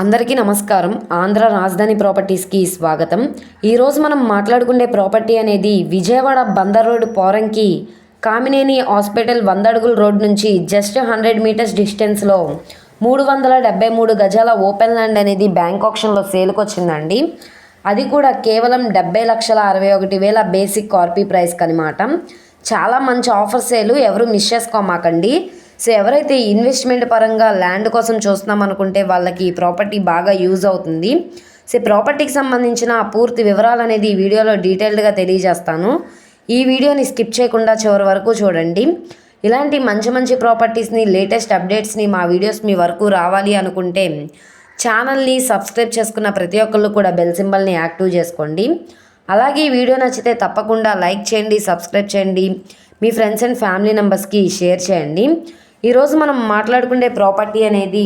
అందరికీ నమస్కారం. ఆంధ్ర రాజధాని ప్రాపర్టీస్కి స్వాగతం. ఈరోజు మనం మాట్లాడుకునే ప్రాపర్టీ అనేది విజయవాడ బందర్ రోడ్ పోరంకి కామినేని హాస్పిటల్ వంద అడుగుల రోడ్ నుంచి జస్ట్ హండ్రెడ్ మీటర్స్ డిస్టెన్స్లో మూడు వందల డెబ్బై మూడు గజాల ఓపెన్ ల్యాండ్ అనేది బ్యాంక్ ఆప్షన్లో సేల్కి వచ్చిందండి అది కూడా కేవలం డెబ్బై లక్షల అరవై ఒకటి వేల బేసిక్ కార్పీ ప్రైస్కి అనమాట చాలా మంచి ఆఫర్ సేలు ఎవరు మిస్ చేసుకోమాకండి. సో ఎవరైతే ఇన్వెస్ట్మెంట్ పరంగా ల్యాండ్ కోసం చూస్తున్నాం అనుకుంటే వాళ్ళకి ఈ ప్రాపర్టీ బాగా యూజ్ అవుతుంది. సో ప్రాపర్టీకి సంబంధించిన పూర్తి వివరాలు అనేది ఈ వీడియోలో డీటెయిల్డ్గా తెలియజేస్తాను. ఈ వీడియోని స్కిప్ చేయకుండా చివరి వరకు చూడండి. ఇలాంటి మంచి మంచి ప్రాపర్టీస్ని లేటెస్ట్ అప్డేట్స్ని మా వీడియోస్ మీ వరకు రావాలి అనుకుంటే ఛానల్ని సబ్స్క్రైబ్ చేసుకున్న ప్రతి ఒక్కళ్ళు కూడా బెల్ సింబల్ని యాక్టివ్ చేసుకోండి. అలాగే ఈ వీడియో నచ్చితే తప్పకుండా లైక్ చేయండి సబ్స్క్రైబ్ చేయండి. మీ ఫ్రెండ్స్ అండ్ ఫ్యామిలీ మెంబర్స్కి షేర్ చేయండి. ఈరోజు మనం మాట్లాడుకునే ప్రాపర్టీ అనేది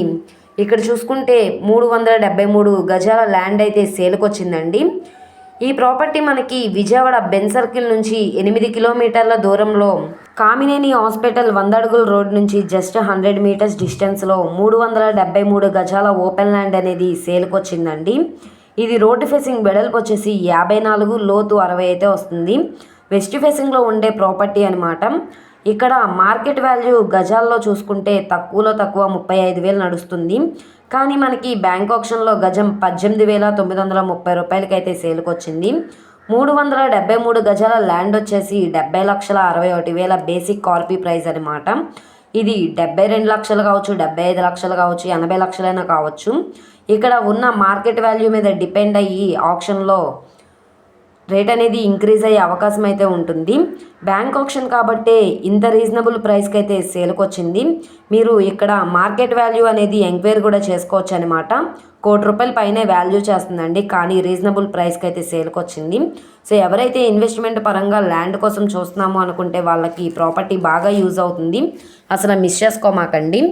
ఇక్కడ చూసుకుంటే మూడు వందల డెబ్బై మూడు గజాల ల్యాండ్ అయితే సేల్కి వచ్చిందండి ఈ ప్రాపర్టీ మనకి విజయవాడ బెన్ సర్కిల్ నుంచి ఎనిమిది కిలోమీటర్ల దూరంలో కామినేని హాస్పిటల్ వంద అడుగుల రోడ్ నుంచి జస్ట్ హండ్రెడ్ మీటర్స్ డిస్టెన్స్లో మూడు వందల డెబ్బై మూడు గజాల ఓపెన్ ల్యాండ్ అనేది సేల్కి వచ్చిందండి ఇది రోడ్డు ఫేసింగ్ వెడల్పు వచ్చేసి యాభై నాలుగు లోతు అరవై అయితే వస్తుంది. వెస్ట్ ఫేసింగ్లో ఉండే ప్రాపర్టీ అనమాట ఇక్కడ మార్కెట్ వాల్యూ గజాల్లో చూసుకుంటే తక్కువలో తక్కువ ముప్పై ఐదు వేలు నడుస్తుంది. కానీ మనకి బ్యాంక్ ఆప్షన్లో గజం పద్దెనిమిది వేల తొమ్మిది వందల ముప్పై రూపాయలకి అయితే సేల్కి వచ్చింది మూడు వందల డెబ్బై మూడు గజాల ల్యాండ్ వచ్చేసి డెబ్బై లక్షల అరవై ఒకటి వేల బేసిక్ కార్పీ ప్రైస్ అనమాట ఇది డెబ్బై రెండు లక్షలు కావచ్చు డెబ్బై ఐదు లక్షలు కావచ్చు ఎనభై లక్షలైనా కావచ్చు. ఇక్కడ ఉన్న మార్కెట్ వాల్యూ మీద డిపెండ్ అయ్యి ఆప్షన్లో రేట్ అనేది ఇంక్రీజ్ అయ్యే అవకాశం అయితే ఉంటుంది. బ్యాంక్ ఆప్షన్ కాబట్టే ఇంత రీజనబుల్ ప్రైస్కి అయితే సేల్కి వచ్చింది మీరు ఇక్కడ మార్కెట్ వాల్యూ అనేది ఎంక్వైరీ కూడా చేసుకోవచ్చు అనమాట కోటి రూపాయల పైనే వాల్యూ చేస్తుందండి. కానీ రీజనబుల్ ప్రైస్కి అయితే సేల్కి వచ్చింది సో ఎవరైతే ఇన్వెస్ట్మెంట్ పరంగా ల్యాండ్ కోసం చూస్తున్నాము అనుకుంటే వాళ్ళకి ఈ ప్రాపర్టీ బాగా యూజ్ అవుతుంది. అసలు మిస్ చేసుకోమాకండి.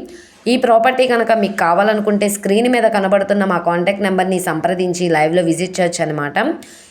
ఈ ప్రాపర్టీ కనుక మీకు కావాలనుకుంటే స్క్రీన్ మీద కనబడుతున్న మా కాంటాక్ట్ నెంబర్ని సంప్రదించి లైవ్లో విజిట్ చేయొచ్చు అనమాట